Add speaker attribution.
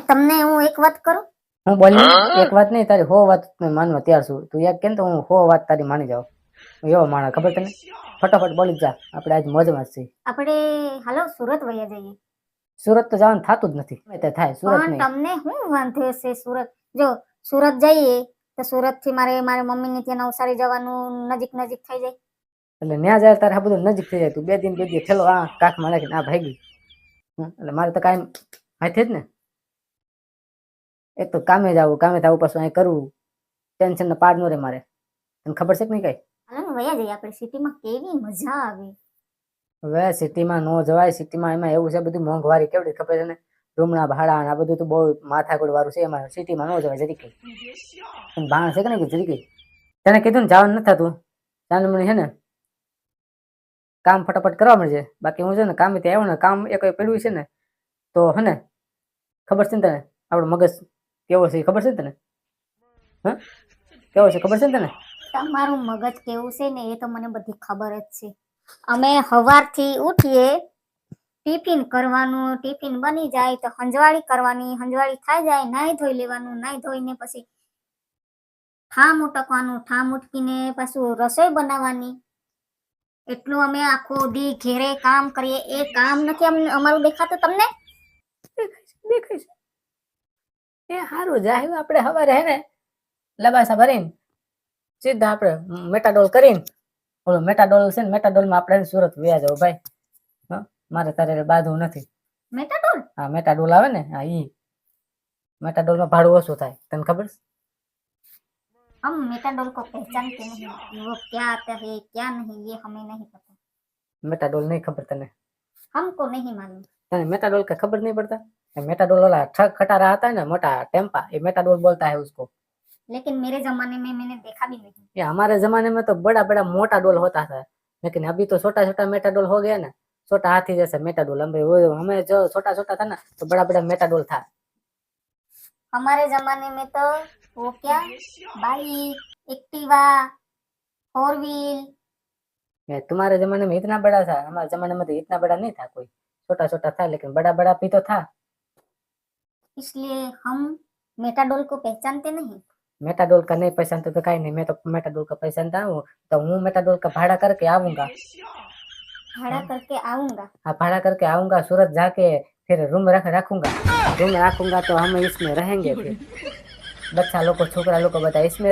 Speaker 1: તમને હું એક વાત કરું?
Speaker 2: હું બોલી એક વાત નહીં તારી હો વાત માનવા તૈયાર છું. તું એક કેમ તો હું હો વાત તારી માની જાઉં. એવો માણસ ખબર તને? ફટાફટ બોલી જ. જા આપણે આજ મોજમાં છીએ.
Speaker 1: આપણે હાલો સુરત વયા જઈએ.
Speaker 2: સુરત તો જવાનું થતું જ નથી. તે થાય સુરત નહીં.
Speaker 1: તમને હું વાંધો છે સુરત? જો સુરત જઈએ તો સુરતથી મારે મારા મમ્મી ને ત્યાં નવસારી જવાનું નજીક નજીક થઈ જાય.
Speaker 2: એટલે ન્યા જાય તારે આ બધું નજીક થઈ જાય. તું બે દિન બે દિવસ થેલો આ કાખમાં નાખીને આ ભાગી. એટલે મારે તો કાંઈ હાથે જ ને. એક તો કામે જવું કામે જવું પાછું અહીં કરવું. ટેન્શન ને પાડ નો રે મારે. તને ખબર છે કે નહીં કઈ?
Speaker 1: હાલો વયા જઈએ આપણે. સિટીમાં કેવી મજા આવે.
Speaker 2: હવે સિટીમાં નો જવાય. સિટીમાં એમાં એવું છે બધું મોંઘવારી કેવડી ખબર છે ને? રૂમના ભાડા ને આ બધું તો બહુ માથાકૂટ વાળું છે એમાં. સિટીમાં નો જવાય જરીકે ભાણ છે કે નહીં જરીકે તને કીધું ને જવાનું નથી થતું. મને છે ને કામ ફટાફટ કરવા મળશે બાકી હું છે ને કામે ત્યાં આવ્યો ને કામ એક પડ્યું છે ને તો હે ને ખબર છે ને તને? આપણું મગજ કેવો છે ખબર છે તને? હા? કેવો છે? ખબર છે ને તને?
Speaker 1: તમારું મગજ કેવું છે ને એ તો મને બધી ખબર જ છે. અમે સવારથી ઉઠીએ ટિફિન કરવાનું ટિફિન બની જાય તો હંજવાળી કરવાની હંજવાળી થઈ જાય નાઈ ધોઈ લેવાનું નાઈ ધોઈને પછી ઠામ ઉટકવાનું ઠામ ઉટકીને પાછું રસોઈ બનાવવાની. એટલું અમે આખો દી ઘેરે કામ કરીએ. એ કામ નથી અમારું દેખાતું તમને?
Speaker 2: દેખાય છે. એ સારું જાય આપણે હવારે હે ને લબાસા ભરીને સીધા આપણે મેટાડોલ કરીને ઓલો મેટાડોલ છે ને મેટાડોલમાં આપણે સુરત વ્યા જાવ ભાઈ હા મારે તારે બાંધવું નથી
Speaker 1: મેટાડોર
Speaker 2: હા મેટાડોલ આવે ને હા ઈ મેટાડોલમાં ભાડું ઓછું થાય તને ખબર છે
Speaker 1: हम मेटाडोल को पहचानते नहीं वो क्या आता है क्या नहीं ये हमें नहीं पता
Speaker 2: મેટાડોલ નહીં ખબર તને
Speaker 1: हमको नहीं मालूम
Speaker 2: તને મેટાડોલ का ખબર નહીં પડતા मेटाडोल वाला ठग खटा रहा था ना मोटा टेम्पा ये मेटाडोल बोलता है उसको।
Speaker 1: लेकिन मेरे जमाने में मैंने देखा भी नहीं।
Speaker 2: ये हमारे जमाने में तो बड़ा बड़ा मोटा डोल होता था लेकिन अभी तो छोटा छोटा मेटाडोल हो गया ना छोटा हाथी जैसे मेटाडोल वो हमें जो छोटा छोटा था ना तो बड़ा बड़ा मेटाडोल था।
Speaker 1: हमारे जमाने में तो वो क्या? Bike Activa four
Speaker 2: wheel. तुम्हारे जमाने में इतना बड़ा था हमारे जमाने में तो इतना बड़ा नहीं था कोई। छोटा छोटा था लेकिन बड़ा बड़ा भी तो था।
Speaker 1: इसलिए हम मेटाडोल को पहचानते नहीं।
Speaker 2: मेटाडोल का नहीं पहचानते तो कहीं नहीं मैं तो मेटाडोल का पहचानता हूँ तो हूँ मेटाडोल का भाड़ा करके आऊँगा।
Speaker 1: भाड़ा करके आऊँगा।
Speaker 2: हाँ भाड़ा करके आऊँगा सूरत जाके फिर रूम रख रखूँगा। रूम रखूँगा तो हम इसमें रहेंगे फिर। बच्चा लोग को छोकरा लोग को बताए इसमें